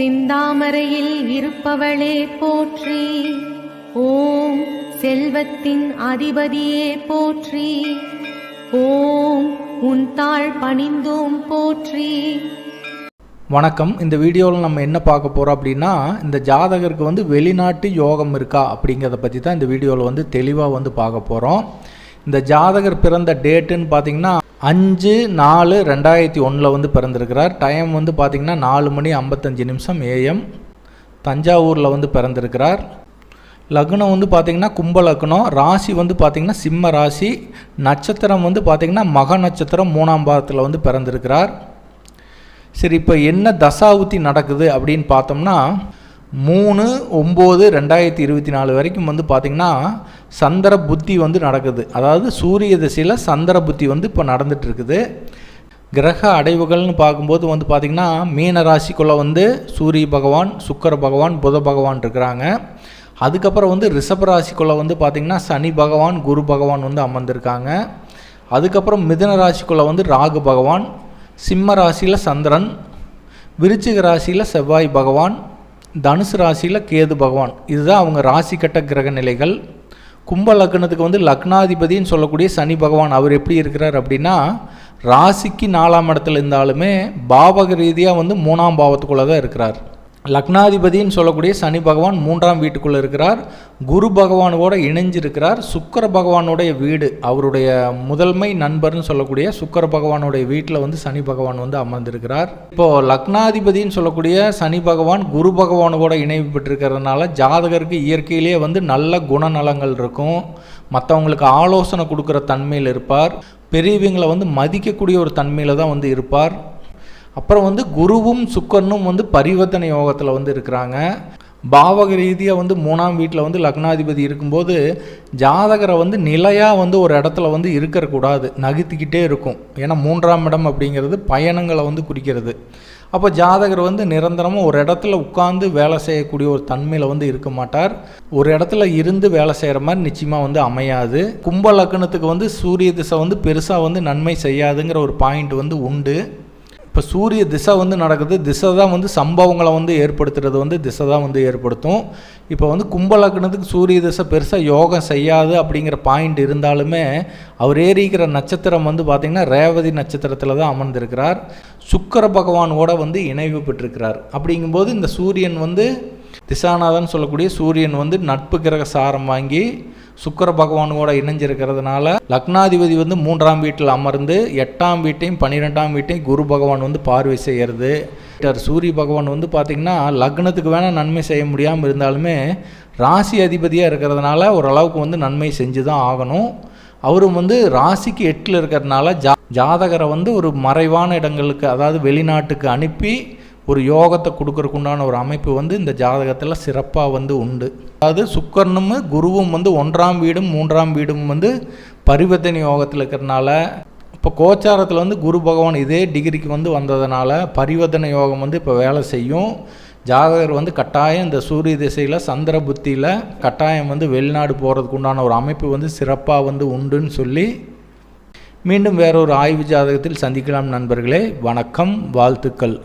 சிந்தாமரையில் இருப்பவளே போற்றி. ஓம் செல்வத்தின் அதிபதியே போற்றி. ஓம் உன் தாழ் பணிந்தோம் போற்றி. வணக்கம். இந்த வீடியோவில் நம்ம என்ன பார்க்க போகிறோம் அப்படின்னா இந்த ஜாதகருக்கு வந்து வெளிநாட்டு யோகம் இருக்கா அப்படிங்கிறத பற்றி தான் இந்த வீடியோவில் வந்து தெளிவாக வந்து பார்க்க போகிறோம் இந்த ஜாதகர் பிறந்த டேட்டுன்னு பார்த்தீங்கன்னா அஞ்சு நாலு ரெண்டாயிரத்தி ஒன்றில் வந்து பிறந்திருக்கிறார். டைம் வந்து பார்த்திங்கன்னா நாலு மணி ஐம்பத்தஞ்சு நிமிஷம் ஏஎம் தஞ்சாவூரில் வந்து பிறந்திருக்கிறார். லக்னம் வந்து பார்த்திங்கன்னா கும்ப லக்னம். ராசி வந்து பார்த்திங்கன்னா சிம்ம ராசி. நட்சத்திரம் வந்து பார்த்திங்கன்னா மக நட்சத்திரம் மூணாம் பாதத்தில் வந்து பிறந்திருக்கிறார். சரி இப்போ என்ன தசாவுத்தி நடக்குது அப்படின்னு பார்த்தோம்னா மூணு ஒம்பது ரெண்டாயிரத்தி இருபத்தி நாலு வரைக்கும் வந்து பார்த்திங்கன்னா சந்திர புத்தி வந்து நடக்குது. அதாவது சூரிய திசையில் சந்திர புத்தி வந்து இப்போ நடந்துகிட்ருக்குது கிரக அடைவுகள்னு பார்க்கும்போது வந்து பார்த்திங்கன்னா மீன ராசிக்குள்ளே வந்து சூரிய பகவான் சுக்கர பகவான் புத பகவான் இருக்கிறாங்க. அதுக்கப்புறம் வந்து ரிஷப ராசிக்குள்ளே வந்து பார்த்திங்கன்னா சனி பகவான் குரு பகவான் வந்து அமர்ந்திருக்காங்க. அதுக்கப்புறம் மிதன ராசிக்குள்ளே வந்து ராகு பகவான் சிம்ம ராசியில் சந்திரன் விருச்சிக ராசியில் செவ்வாய் பகவான் தனுசு ராசியில் கேது பகவான். இதுதான் அவங்க ராசி கட்ட கிரக நிலைகள். கும்ப லக்னத்துக்கு வந்து லக்னாதிபதின்னு சொல்லக்கூடிய சனி பகவான் அவர் எப்படி இருக்கிறார் அப்படின்னா ராசிக்கு நாலாம் இடத்துல இருந்தாலுமே பாவக ரீதியாக வந்து மூணாம் பாவத்துக்குள்ளே தான் இருக்கிறார். லக்னாதிபதின்னு சொல்லக்கூடிய சனி பகவான் மூன்றாம் வீட்டுக்குள்ளே இருக்கிறார். குரு பகவானோட இணைஞ்சிருக்கிறார். சுக்கர பகவானுடைய வீடு அவருடைய முதன்மை நண்பர்னு சொல்லக்கூடிய சுக்கர பகவானுடைய வீட்டில் வந்து சனி பகவான் வந்து அமர்ந்திருக்கிறார். இப்போது லக்னாதிபதின்னு சொல்லக்கூடிய சனி பகவான் குரு பகவானோட இணைவு பெற்றிருக்கிறதுனால ஜாதகருக்கு இயற்கையிலேயே வந்து நல்ல குணநலங்கள் இருக்கும். மற்றவங்களுக்கு ஆலோசனை கொடுக்குற தன்மையில் இருப்பார். பெரியவங்களை வந்து மதிக்கக்கூடிய ஒரு தன்மையில் தான் வந்து இருப்பார். அப்புறம் வந்து குருவும் சுக்கரனும் வந்து பரிவர்த்தனை யோகத்தில் வந்து இருக்கிறாங்க. பாவக ரீதியாக வந்து மூணாம் வீட்டில் வந்து லக்னாதிபதி இருக்கும்போது ஜாதகரை வந்து நிலையாக வந்து ஒரு இடத்துல வந்து இருக்கக்கூடாது நகர்த்திக்கிட்டே இருக்கும். ஏன்னா மூன்றாம் இடம் அப்படிங்கிறது பயணங்களை வந்து குறிக்கிறது. அப்போ ஜாதகர் வந்து நிரந்தரமாக ஒரு இடத்துல உட்காந்து வேலை செய்யக்கூடிய ஒரு தன்மையில் வந்து இருக்க மாட்டார். ஒரு இடத்துல இருந்து வேலை செய்கிற மாதிரி நிச்சயமாக வந்து அமையாது. கும்ப லக்னத்துக்கு வந்து சூரிய திசை வந்து பெருசாக வந்து நன்மை செய்யாதுங்கிற ஒரு பாயிண்ட் வந்து உண்டு. இப்போ சூரிய திசை வந்து நடக்குது திசை தான் வந்து சம்பவங்களை வந்து ஏற்படுத்துறது வந்து திசை தான் வந்து ஏற்படுத்தும். இப்போ வந்து கும்பலக்கணத்துக்கு சூரிய திசை பெருசாக யோகம் செய்யாது அப்படிங்கிற பாயிண்ட் இருந்தாலுமே அவர் ஏறிக்கிற நட்சத்திரம் வந்து பார்த்திங்கன்னா ரேவதி நட்சத்திரத்தில் தான் அமர்ந்திருக்கிறார். சுக்கர பகவானோட வந்து இணைவு பெற்றிருக்கிறார். அப்படிங்கும்போது இந்த சூரியன் வந்து திசாநாதன் சொல்லக்கூடிய சூரியன் வந்து நட்பு கிரக சாரம் வாங்கி சுக்கர பகவானோட இணைஞ்சிருக்கிறதுனால லக்னாதிபதி வந்து மூன்றாம் வீட்டில் அமர்ந்து எட்டாம் வீட்டையும் பன்னிரெண்டாம் வீட்டையும் குரு பகவான் வந்து பார்வை செய்கிறது சூரிய பகவான் வந்து பார்த்திங்கன்னா லக்னத்துக்கு வேணால் நன்மை செய்ய முடியாமல் இருந்தாலுமே ராசி அதிபதியாக இருக்கிறதுனால ஓரளவுக்கு வந்து நன்மை செஞ்சு தான் ஆகணும். அவரும் வந்து ராசிக்கு எட்டில் இருக்கிறதுனால ஜா ஜாதகரை வந்து ஒரு மறைவான இடங்களுக்கு அதாவது வெளிநாட்டுக்கு அனுப்பி ஒரு யோகத்தை கொடுக்கறக்கு உண்டான ஒரு அமைப்பு வந்து இந்த ஜாதகத்தில் சிறப்பாக வந்து உண்டு. அதாவது சுக்கரனும் குருவும் வந்து ஒன்றாம் வீடும் மூன்றாம் வீடும் வந்து பரிவர்த்தனை யோகத்தில் இருக்கிறனால இப்போ கோச்சாரத்தில் வந்து குரு பகவான் இதே டிகிரிக்கு வந்து வந்ததுனால பரிவர்த்தனை யோகம் வந்து இப்போ வேலை செய்யும். ஜாதகர் வந்து கட்டாயம் இந்த சூரிய திசையில் சந்திர புத்தியில் கட்டாயம் வந்து வெளிநாடு போகிறதுக்கு உண்டான ஒரு அமைப்பு வந்து சிறப்பாக வந்து உண்டுன்னு சொல்லி மீண்டும் வேறொரு ஆய்வு ஜாதகத்தில் சந்திக்கலாம் நண்பர்களே. வணக்கம் வாழ்த்துக்கள்.